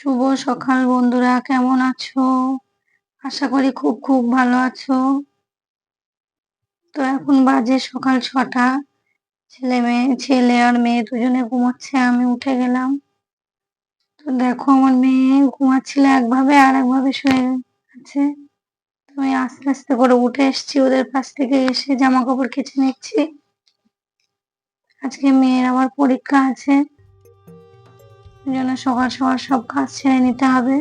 শুভ সকাল বন্ধুরা, কেমন আছো? আশা করি খুব খুব ভালো আছো। তো এখন বাজে সকাল ছটা। ছেলে মেয়ে, ছেলে আর মেয়ে দুজনে ঘুমাচ্ছে, আমি উঠে গেলাম। তো দেখো আমার মেয়ে ঘুমাচ্ছিল একভাবে আর একভাবে শুয়ে আছে। তো আমি আস্তে আস্তে করে উঠে এসেছি, ওদের পাশ থেকে এসে জামা কাপড় কেচে নিচ্ছি। আজকে মেয়ের আবার পরীক্ষা আছে। জন্য সকাল সকাল সব কাজ ছেড়ে নিতে হবে।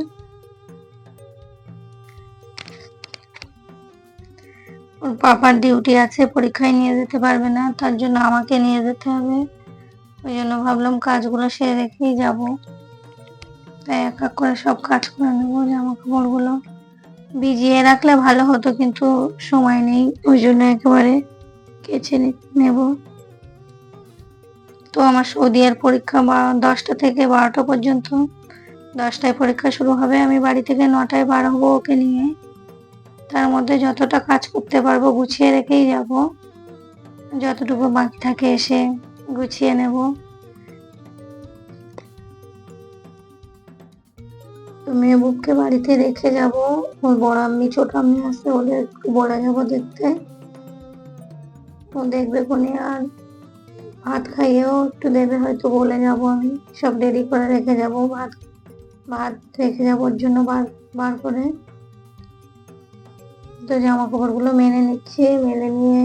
ওর পাপার ডিউটি আছে, পরীক্ষায় নিয়ে যেতে পারবে না, তার জন্য আমাকে নিয়ে যেতে হবে। ওই জন্য ভাবলাম কাজগুলো সেরে রেখেই যাব। তাই এক এক করে সব কাজ করে নেব জামা কাপড়গুলো। ভিজিয়ে রাখলে ভালো হতো, কিন্তু সময় নেই, ওই জন্য একেবারে কেচে নেব। তো আমার সৌদিয়ার পরীক্ষা বা দশটা থেকে বারোটা পর্যন্ত। দশটায় পরীক্ষা শুরু হবে। আমি বাড়ি থেকে নটায় বার হব ওকে নিয়ে। তার মধ্যে যতটা কাজ করতে পারব গুছিয়ে রেখেই যাব। যতটুকু বাকি থাকে এসে গুছিয়ে নেব। তো মেয়ে বুককে বাড়িতে রেখে যাব। ওর বড় আম্মি, ছোট আম্মি আসে ওদের একটু বড় যাব দেখতে। ও দেখবে কোনে আর ভাত খাইয়েও একটু দেবে, হয়তো বলে যাব আমি। সব রেডি করে রেখে যাব, ভাত ভাত রেখে যাব ওর জন্য বার বার করে। তো জামা কাপড়গুলো মেনে নিচ্ছি মেনে নিয়ে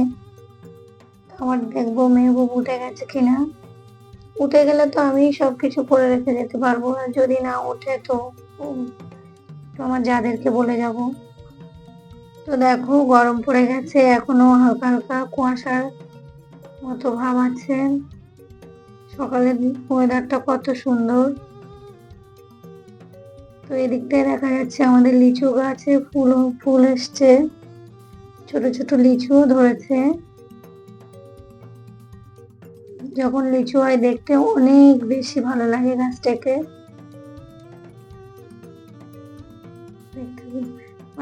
আবার দেখব মেহবুব উঠে গেছে কিনা। উঠে গেলে তো আমি সব কিছু করে রেখে যেতে পারব আর যদি না উঠে তো আমার যাদেরকে বলে যাব। তো দেখো গরম পড়ে গেছে, এখনও হালকা হালকা কুয়াশার মতো ভাব আছে সকালের ওয়েদারটা কত সুন্দর। তো এদিকটায় দেখা যাচ্ছে আমাদের লিচু গাছে ফুল ফুল এসছে। ছোট ছোট লিচুও ধরেছে। যখন লিচু হয় দেখতে অনেক বেশি ভালো লাগে গাছটাকে।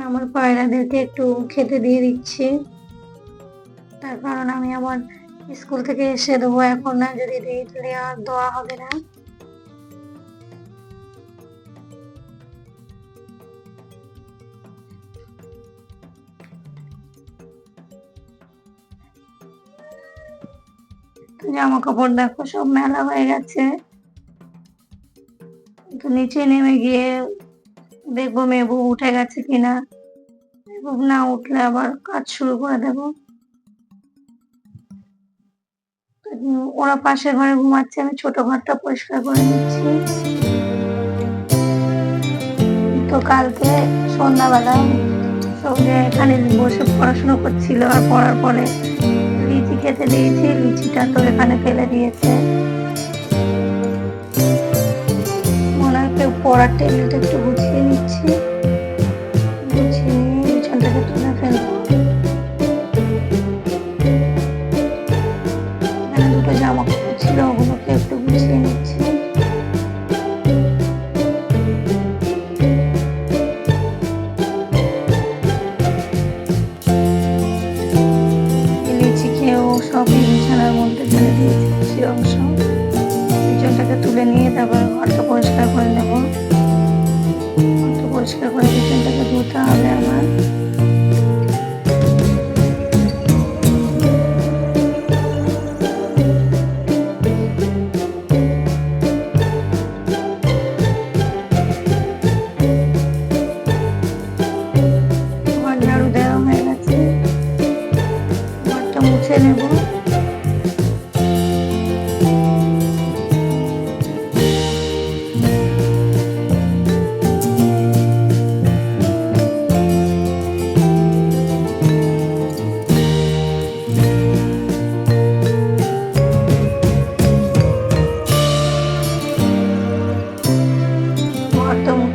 আমার পায়রাদেরকে একটু খেতে দিয়ে দিচ্ছি। তার কারণ আমি আমার স্কুল থেকে এসে দেবো এখন না যদি দিই তাহলে আর দেওয়া হবে না। জামা কাপড় দেখো, সব মেলা হয়ে গেছে। তো নিচে নেমে গিয়ে দেখব মেবু উঠে গেছে কিনা। না উঠলে আবার কাজ শুরু করে দেবো। ওরা পাশের ঘরে ঘুমাচ্ছে, আমি ছোট ঘরটা পরিষ্কার করে নিচ্ছি। তো কালকে সন্ধ্যাবেলা সঙ্গে এখানে বসে পড়াশোনা করছিল আর পড়ার পরে লিচি খেতে দিয়েছি, লিচিটা তো এখানে ফেলে দিয়েছে। মনে হয় কেউ পড়ার টেবিলটা একটু গুছিয়ে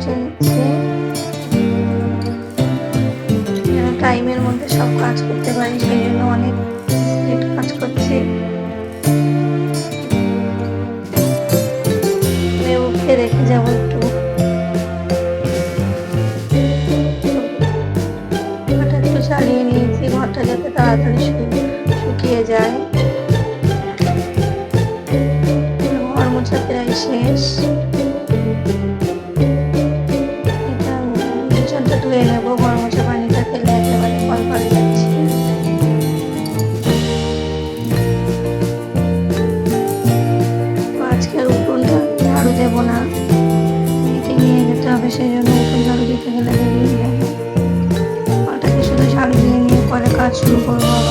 ঘরটা মুছে টাইমের মধ্যে সব কাজ করতে পারি সেই জন্য অনেক স্পিড কাজ করছি। মেয়েকে রেখে যাব একটু। ঘরটা একটু চালিয়ে নিয়েছি, ঘরটা যাতে তাড়াতাড়ি আমার মতো পানিটা উঠোনটা দেবো না। নিয়ে যেতে হবে সেই জন্য গেলে শুধু নিয়ে পরে কাজ শুরু করব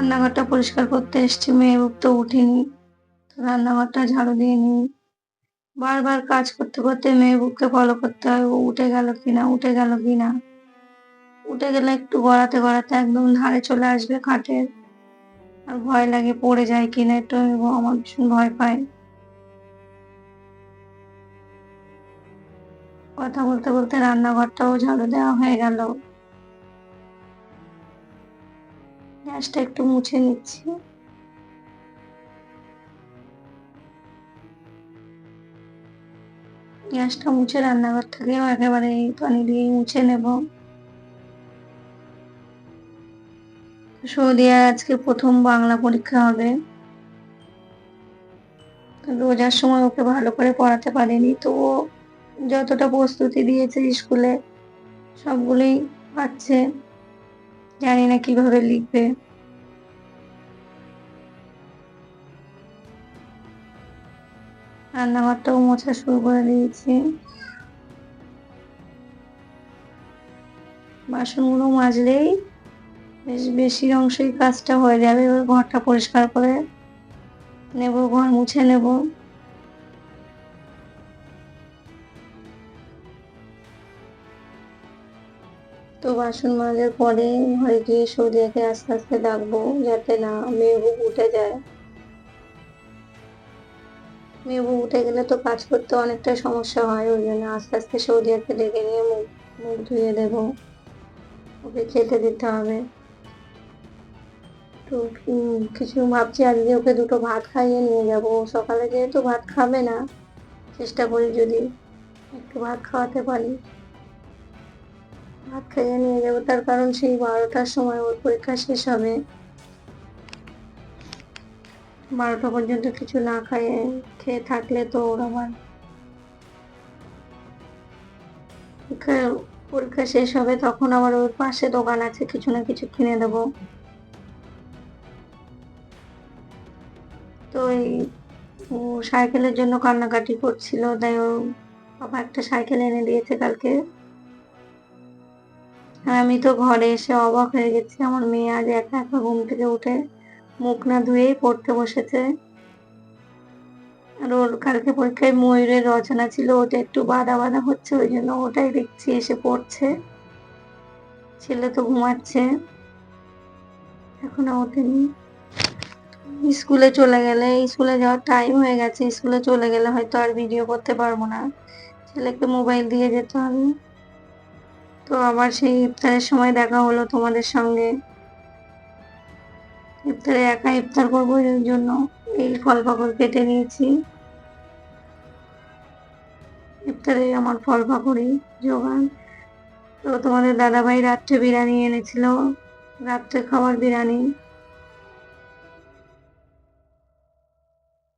রান্নাঘরটা পরিষ্কার করতে এসছি। মেয়ে তো উঠিনি। রান্নাঘরটা ঝাড়ু দিয়ে নিই বারবার কাজ করতে করতে মেয়ে বুককে ফলো করতে হয়, ও উঠে গেল কিনা, উঠে গেল কিনা। উঠে গেলে একটু গড়াতে গড়াতে একদম ধারে চলে আসবে খাটের। আর ভয় লাগে পড়ে যায় কিনা, একটু আমি আমার ভীষণ ভয় পাই কথা বলতে বলতে রান্নাঘরটাও ঝাড়ু দেওয়া হয়ে গেল। গ্যাসটা একটু মুছে নিচ্ছি। গ্যাসটা মুছে, রান্নাঘর থেকেও একেবারে পানি দিয়ে মুছে নেব। সৌদিয়ার আজকে প্রথম বাংলা পরীক্ষা হবে। রোজার সময় ওকে ভালো করে পড়াতে পারিনি, তো ও যতটা প্রস্তুতি দিয়েছে স্কুলে সবগুলোই পাচ্ছে। জানি না কীভাবে লিখবে। রান্নাঘরটাও মোছা শুরু করে দিয়েছি। বাসনগুলো মাজলেই বেশ বেশি অংশই কাজটা হয়ে যাবে, এবার ঘরটা পরিষ্কার করে নেব, ঘর মুছে নেব। তো বাসন মাজার পরে ঘরে গিয়ে সৌদিয়াকে আস্তে আস্তে ডাকবো যাতে না বউ উঠে যায়। মেয়ে উঠে গেলে তো কাজ করতে অনেকটা সমস্যা হয়, ওই জন্য আস্তে আস্তে সৌদিয়াকে ডেকে নিয়ে মুখ মুখ ধুয়ে দেবো। ওকে খেতে দিতে হবে। তো কিছু ভাবছি আজকে ওকে দুটো ভাত খাইয়ে নিয়ে যাব। সকালে যেহেতু ভাত খাবে না, চেষ্টা করি যদি একটু ভাত খাওয়াতে পারি। ভাত খাইয়ে নিয়ে যাব, তার কারণ সেই বারোটার সময় ওর পরীক্ষা শেষ হবে। বারোটা পর্যন্ত কিছু না খাইয়ে খেয়ে থাকলে তো ওর আবার পরীক্ষা শেষ হবে, তখন আবার ওর পাশে দোকান আছে, কিছু না কিছু কিনে দেবো। তো এই ও সাইকেলের জন্য কান্নাকাটি করছিল, তাই ওর বাবা একটা সাইকেল এনে দিয়েছে কালকে। আমি তো ঘরে এসে অবাক হয়ে গেছি, আমার মেয়ে আজ একা একা ঘুম থেকে উঠে মুখ না ধুয়েই পড়তে বসেছে। আর ওর কালকে পরীক্ষায় ময়ূরের রচনা ছিল, ওটা একটু বাধা বাধা হচ্ছে, ওই জন্য ওটাই দেখছি, এসে পড়ছে। ছেলে তো ঘুমাচ্ছে। এখনও ওঠেনি। স্কুলে চলে গেলে, স্কুলে যাওয়ার টাইম হয়ে গেছে, স্কুলে চলে গেলে হয়তো আর ভিডিও করতে পারব না। ছেলেকে মোবাইল দিয়ে যেতে হবে। তো আবার সেই ইফতারের সময় দেখা হলো তোমাদের সঙ্গে। ইফতারে একা ইফতার করব এর জন্য। এই ফল পাকড় কেটে নিয়েছি। ইফতারে আমার ফল পাকড়ি জোগান। তো তোমাদের দাদাভাই রাত্রে বিরিয়ানি এনেছিল। রাত্রে খাবার বিরিয়ানি।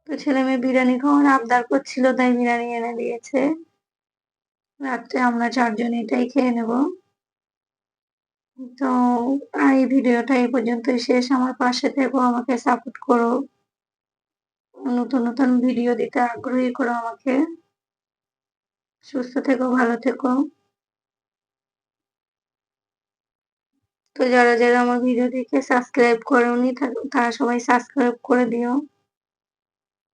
তো ছেলে মেয়ে বিরিয়ানি খাওয়ার আবদার করছিল, তাই বিরিয়ানি এনে দিয়েছে। রাত্রে আমরা চারজন এটাই খেয়ে নেব। তো এই ভিডিওটা এই পর্যন্তই শেষ। আমার পাশে থেকো, আমাকে সাপোর্ট করো। নতুন নতুন ভিডিও দিতে আগ্রহী করো আমাকে। সুস্থ থেকো, ভালো থেকো। তো যারা যারা আমার ভিডিও দেখে সাবস্ক্রাইব করেনি তারা সবাই সাবস্ক্রাইব করে দিও।